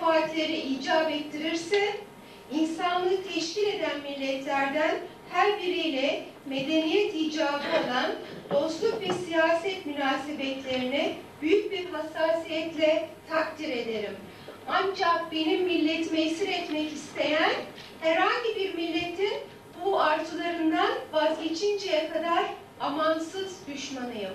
menfaatleri icap ettirirse, insanlığı teşkil eden milletlerden her biriyle medeniyet icabı olan dostluk ve siyaset münasebetlerini büyük bir hassasiyetle takdir ederim. Ancak benim milletimi esir etmek isteyen herhangi bir milletin bu arzularından vazgeçinceye kadar amansız düşmanıyım.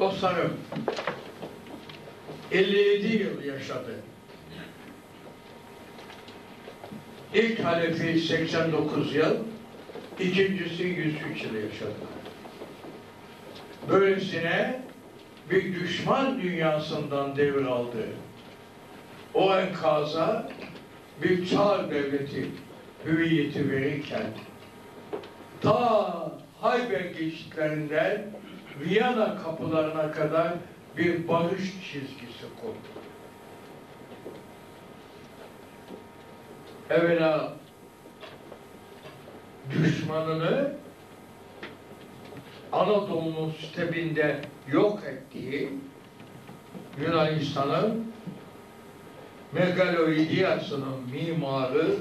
Dostlarım, 57 yıl yaşadı. İlk halefi 89 yıl, ikincisi 103 yıl yaşadı. Böylesine bir düşman dünyasından devraldı. O enkaza bir çağ devleti hüviyeti verirken ta Hayber geçitlerinden Viyana kapılarına kadar bir barış çizgisi kurdu. Evvela düşmanını Anadolu'nun stepinde yok ettiği Yunanistan'ın Megaloidias'ının mimarı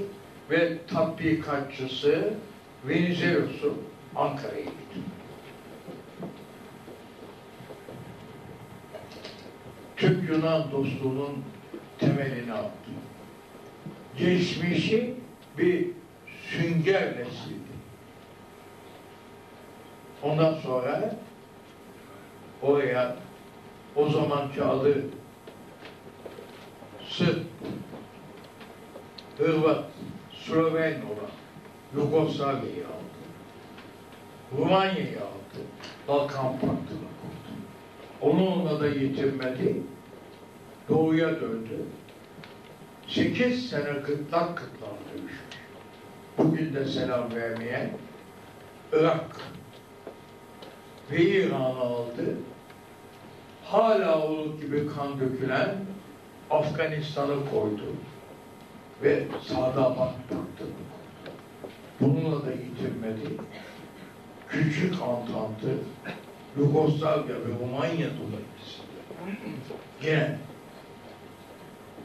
ve tatbikatçısı Venizelos'u Ankara'ya Türk-Yunan dostluğunun temelini attı. Geçmişi bir süngerle sildi. Ondan sonra oraya o zamanki adı Sırp, Hırvat, Sloven olan Yugoslavya'yı aldı. Rumanya'yı aldı. Balkan kurdu. Onunla da yetinmedi. Doğuya döndü. Sekiz sene gırtlak gırtlak dövüşmüş. Bugün de selam vermeyen Irak ve İran'ı aldı. Hala olur gibi kan dökülen Afganistan'ı koydu ve Sadamat koydu. Bununla da yitirmedi. Küçük Antantı Yugoslavya ve Romanya dolayısıyla gene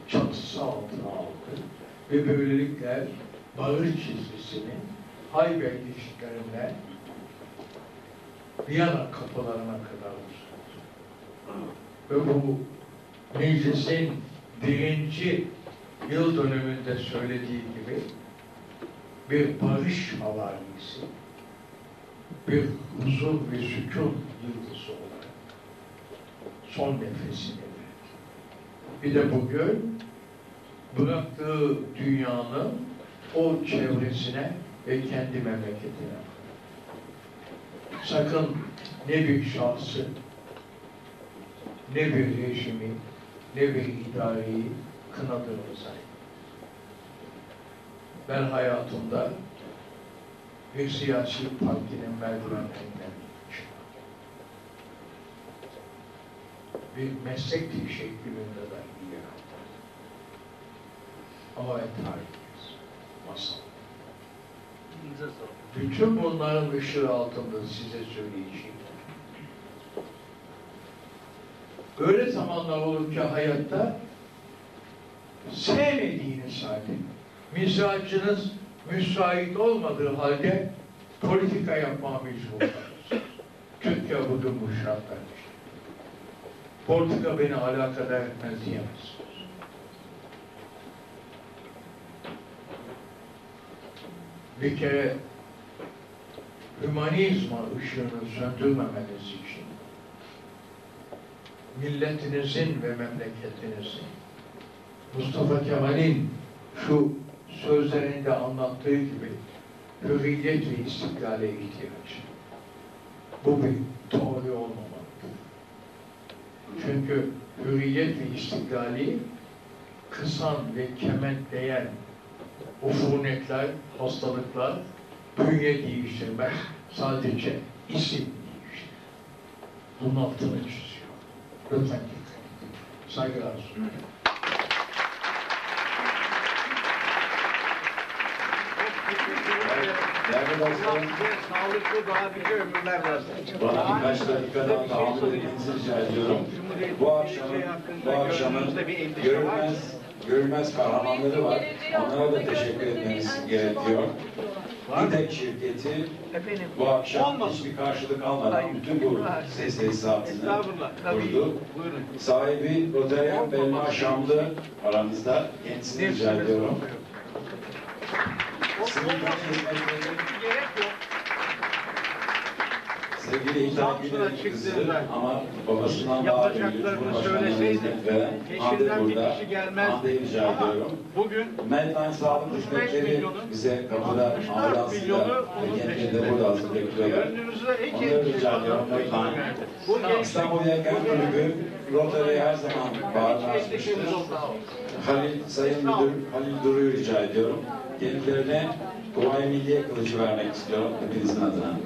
çatısı altına aldı ve böylelikle barış çizgisini Hayber geçitlerinden Viyana kapılarına kadar uzattı. Ve bu meclisin birinci yıl dönümünde söylediği gibi bir barış havarisi, bir huzur ve sükun yıldızı olarak son nefesini verdi. Bir de bugün bıraktığı dünyanın o çevresine ve kendi memleketine sakın ne bir şahsı ne bir rejimi ne bir idareyi kınadığınıza ben hayatımda bir siyasi partinin merdivenlerinden Bir meslek yer aldım. Ama ben tarihiyiz. Masal. Bütün bunların ışığı altında size söyleyeceğim. Öyle zamanlar olur ki hayatta sevmediğiniz halde, mizacınız müsait olmadığı halde politika yapmaya mecbur. Türkiye bugün bu şartlar işte. Politika beni alakadar etmez diyemezsiniz. Bir kere hümanizma ışığını söndürmemeniz için milletinizin ve memleketinizin Mustafa Kemal'in şu sözlerinde anlattığı gibi hürriyet ve istiklale ihtiyaç. Bu bir olmamalıdır. Çünkü hürriyet ve istiklali kısan ve kementleyen ufunetler, hastalıklar bünye değiştirmez. Sadece isim değiştirir. Bunun altını çiziyor. Lütfen dikkat edin. Saygılar sunuyorum. Değerli Bize sağlıklı daha nice ömürler versin. bana birkaç dakika daha tahammül etmenizi rica ediyorum. Bu akşamın, bu akşamın görülmez, görülmez kahramanları var. Onlara da teşekkür etmemiz gerekiyor. İtek şirketi Efendim, bu akşam olmasın. hiçbir karşılık almadan bütün bu ses tesisatını kurdu. Sahibi Roterian Belma Şamlı aramızda. Kendisini rica ediyorum. Hizmetleri Gerek yok. Güler'in kızı ama babasından daha büyük söyleseydi hizmet veren Hande burada. Hande'yi rica ediyorum. bugün Medline Sağlık 65 Hizmetleri bize kapıda 64 ambulansıyla milyonu ve onun kendileri peşinde. de burada hazır bekliyorlar. Onları rica ediyorum gençlik İstanbul Yelken Kulübü Rotary'e her zaman bağrına açmıştır. Halil, Sayın Müdür Halil Duru'yu rica ediyorum. Kendilerine Kuvayi Milliye Kılıcı vermek istiyorum hepinizin adına.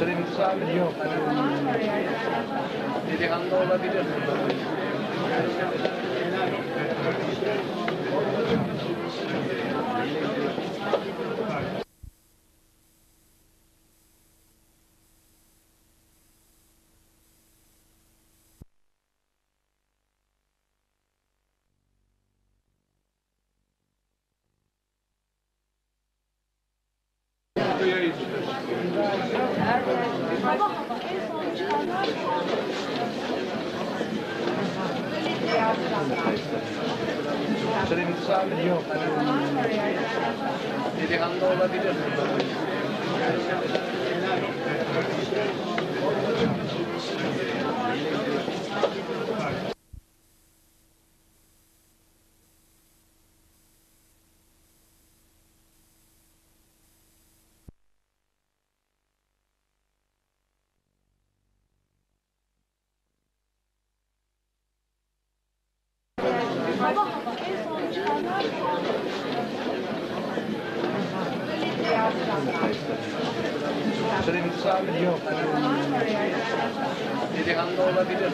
Sering bisa. Delikanlı olabilir. Senin misafir yok. Delikanlı olabilir. Senin misafir yok. Delikanlı olabilir.